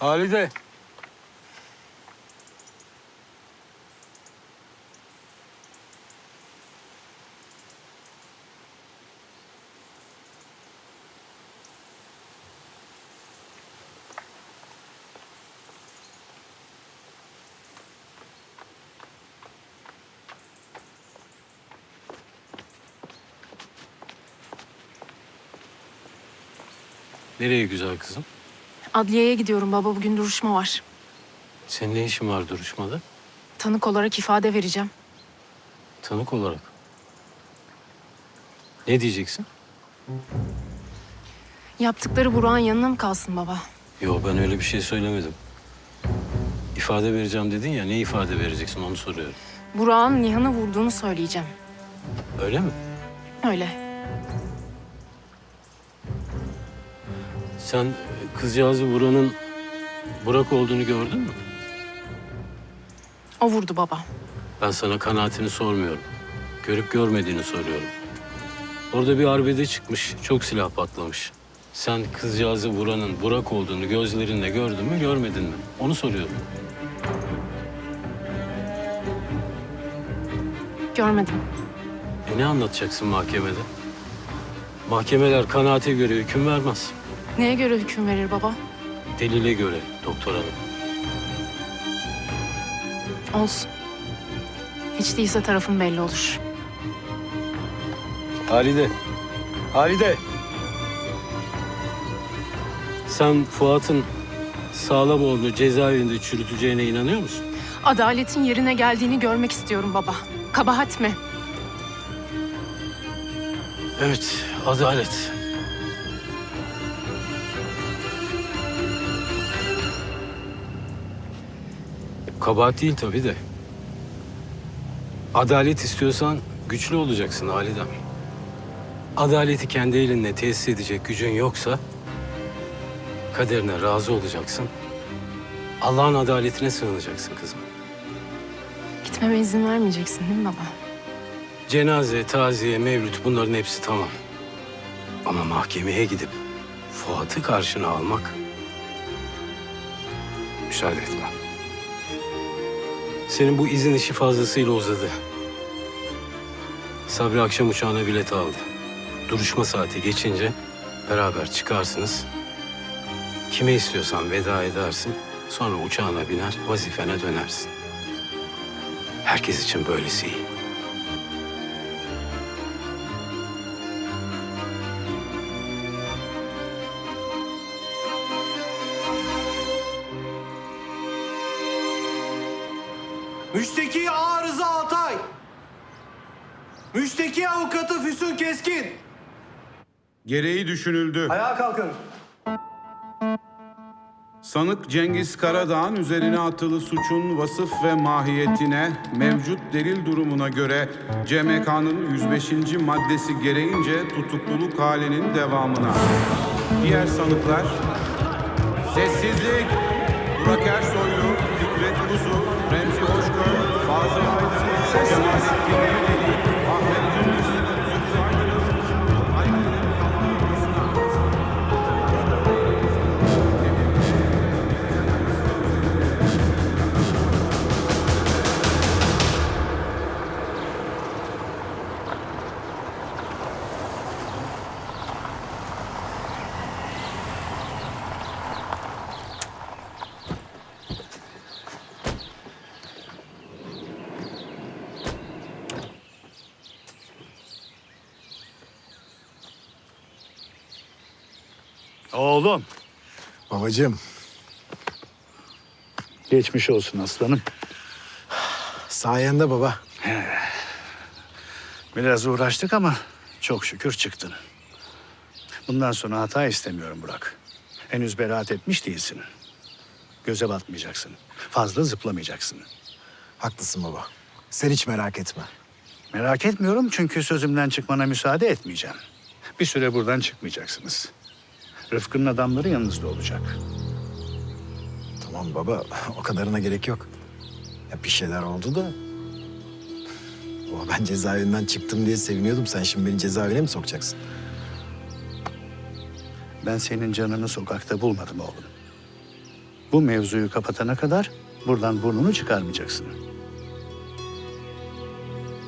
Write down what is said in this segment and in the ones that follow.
Halide. Nereye güzel kızım? Adliyeye gidiyorum baba. Bugün duruşma var. Senin ne işin var duruşmada? Tanık olarak ifade vereceğim. Tanık olarak. Ne diyeceksin? Yaptıkları Burak'ın yanına mı kalsın baba? Yo ben öyle bir şey söylemedim. İfade vereceğim dedin ya ne ifade vereceksin onu soruyorum. Burak'ın Nihan'ı vurduğunu söyleyeceğim. Öyle mi? Öyle. Sen e, kızcağızı vuranın Burak olduğunu gördün mü? O vurdu baba. Ben sana kanaatini sormuyorum. Görüp görmediğini soruyorum. Orada bir arbede çıkmış, çok silah patlamış. Sen kızcağızı vuranın Burak olduğunu gözlerinle gördün mü, görmedin mi? Onu soruyorum. Görmedim. E ne anlatacaksın mahkemede? Mahkemeler kanaate göre hüküm vermez. Neye göre hüküm verir baba? Delile göre doktor hanım. Olsun. Hiç değilse tarafım belli olur. Halide. Halide. Sen Fuat'ın Sağlamoğlu'nu cezaevinde çürüteceğine inanıyor musun? Adaletin yerine geldiğini görmek istiyorum baba. Kabahat mi? Evet, adalet. Kabahat değil tabii de. Adalet istiyorsan güçlü olacaksın Halidem. Adaleti kendi elinle tesis edecek gücün yoksa kaderine razı olacaksın. Allah'ın adaletine sığınacaksın kızım. Gitmeme izin vermeyeceksin değil mi baba? Cenaze, taziye, mevlüt bunların hepsi tamam. Ama mahkemeye gidip Fuat'ı karşına almak müsaade etmem. Senin bu izin işi fazlasıyla uzadı. Sabri akşam uçağına bilet aldı. Duruşma saati geçince beraber çıkarsınız. Kime istiyorsan veda edersin. Sonra uçağına biner, vazifene dönersin. Herkes için böylesi iyi. Müşteki avukatı Füsun Keskin. Gereği düşünüldü. Ayağa kalkın. Sanık Cengiz Karadağ'ın üzerine atılı suçun vasıf ve mahiyetine, mevcut delil durumuna göre CMK'nın 105. maddesi gereğince tutukluluk halinin devamına. Diğer sanıklar Sessizlik Burak Ersoylu, Fikret Kuzu, Remzi Hoşgör, Fazıl Aydın, Cemalettin Yeleli, Oğlum. Babacığım, Geçmiş olsun aslanım. sayende baba. Biraz uğraştık ama çok şükür çıktın. Bundan sonra hata istemiyorum Burak. Henüz beraat etmiş değilsin. Göze batmayacaksın. Fazla zıplamayacaksın. Haklısın baba. Sen hiç merak etme. Merak etmiyorum çünkü sözümden çıkmana müsaade etmeyeceğim. Bir süre buradan çıkmayacaksınız. Rıfkı'nın adamları yanınızda olacak. Tamam baba, o kadarına gerek yok. Ya bir şeyler oldu da... Baba ben cezaevinden çıktım diye seviniyordum. Sen şimdi beni cezaevine mi sokacaksın? Ben senin canını sokakta bulmadım oğlum. Bu mevzuyu kapatana kadar buradan burnunu çıkarmayacaksın.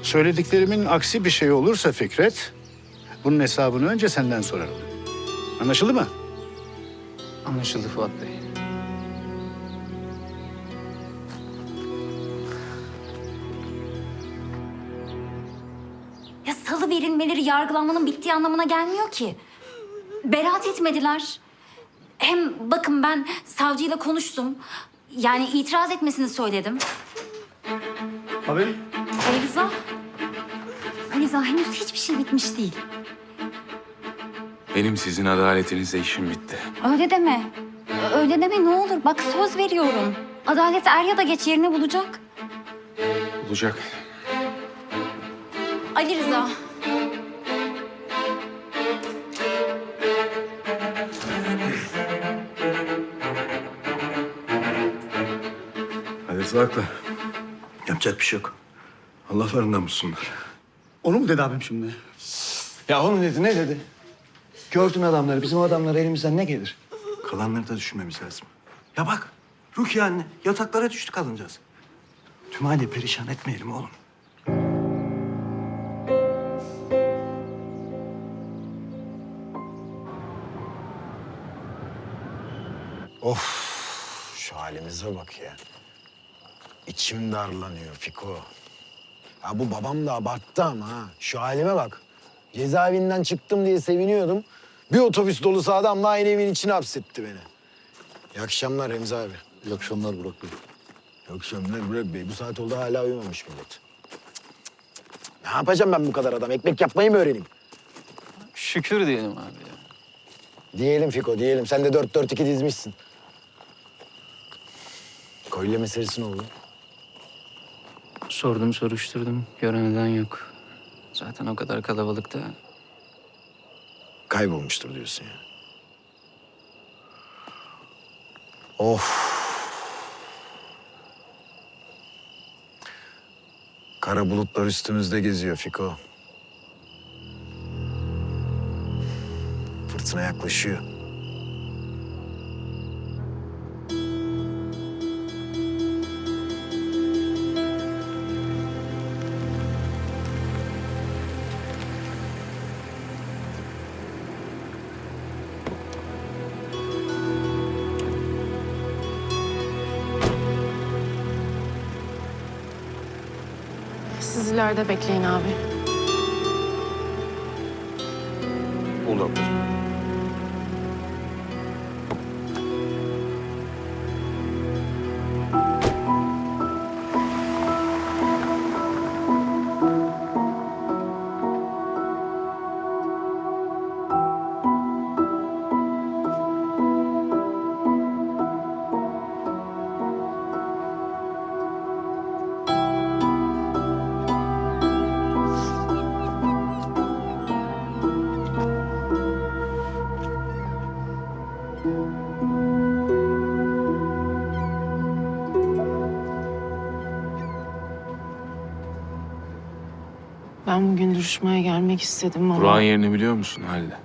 Söylediklerimin aksi bir şey olursa Fikret, bunun hesabını önce senden sorarım. Anlaşıldı mı? Anlaşıldı Fuat Bey. Ya salı verilmeleri yargılanmanın bittiği anlamına gelmiyor ki. Beraat etmediler. Hem bakın ben savcıyla konuştum. Yani itiraz etmesini söyledim. Abi. Ali Rıza henüz hiçbir şey bitmiş değil. Benim sizin adaletinizle işim bitti. Öyle deme. Öyle deme ne olur. Bak söz veriyorum. Adalet er ya da geç yerini bulacak. Olacak. Ali Rıza. Halit haklı. Yapacak bir şey yok. Allah'larından bulsunlar. Onu mu dedi abim şimdi? Ya onu dedi ne dedi? Gördün adamları. Bizim adamlar elimizden ne gelir? Kalanları da düşünmemiz lazım. Ya bak Rukiye anne yataklara düştü kalıncağız. Tüm aile perişan etmeyelim oğlum. Of şu halimize bak ya. İçim darlanıyor Fiko. Ya bu babam da abarttı ama ha. Şu halime bak. Cezaevinden çıktım diye seviniyordum. Bir otobüs dolusu adamla aynı evin içine hapsetti beni. İyi akşamlar Remzi abi. İyi akşamlar Burak Bey. İyi akşamlar Burak Bey. Bu saat oldu hala uyumamış millet. Cık, cık, cık. Ne yapacağım ben bu kadar adam? Ekmek yapmayı mı öğreneyim? Şükür diyelim abi ya. Diyelim Fiko, diyelim. Sen de 4-4-2 dizmişsin. Kolye meselesi ne oldu? Sordum soruşturdum. Gören eden yok. Zaten o kadar kalabalıkta. Kaybolmuştur diyorsun ya. Of. Kara bulutlar üstümüzde geziyor Fiko. Fırtına yaklaşıyor. Siz ileride bekleyin abi. Olur. Ben bugün duruşmaya gelmek istedim ama... Burak'ın yerini biliyor musun Halil'e?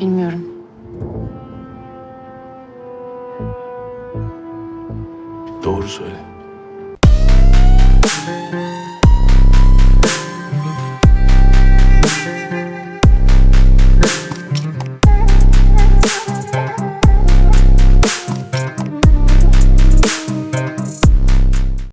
Bilmiyorum. Doğru söyle.